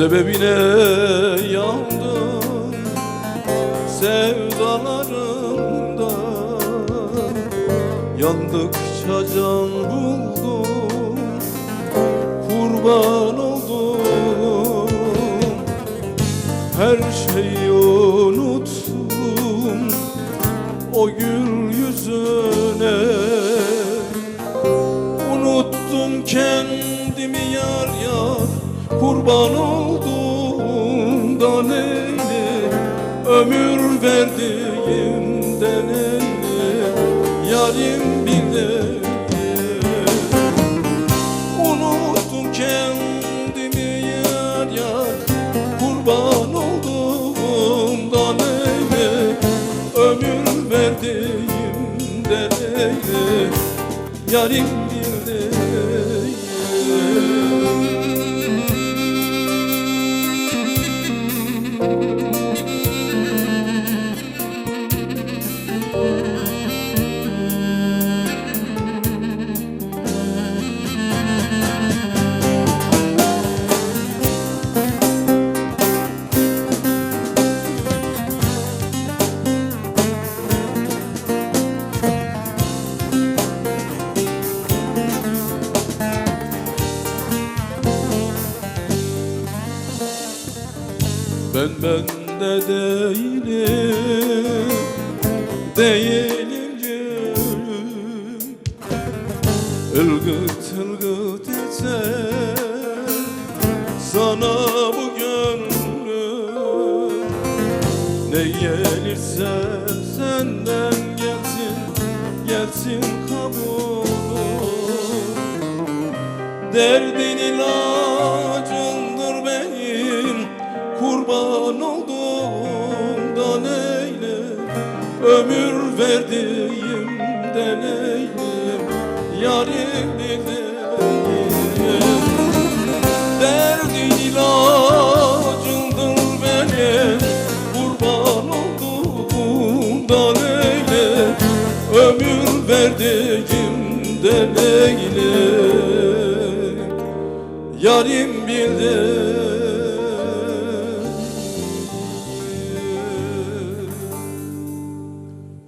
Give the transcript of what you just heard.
Sebebine yandım sevdalarımda Yandıkça can buldum Kurban oldum Her şeyi unuttum O gül yüzüne. Unuttum kendimi yar yar Kurban oldum da neyli Ömür verdiğimden elli Yarim bileyim Unuttum kendimi yar yar. Kurban oldum da neyli Ömür verdiğimden elli Yarim Ben bende değilim Değilim gülüm Ilgıt ılgıt eter Sana bu gönlüm. Ne gelirse senden gelsin Gelsin kabulüm. Derdin ilacındır Kurban olduğumdan eyle. Ömür verdiğimden eyle. Yarim bileyim Derdin ilacındır benim Kurban olduğumdan eyle. Ömür verdiğimden eyle. Yarim bildim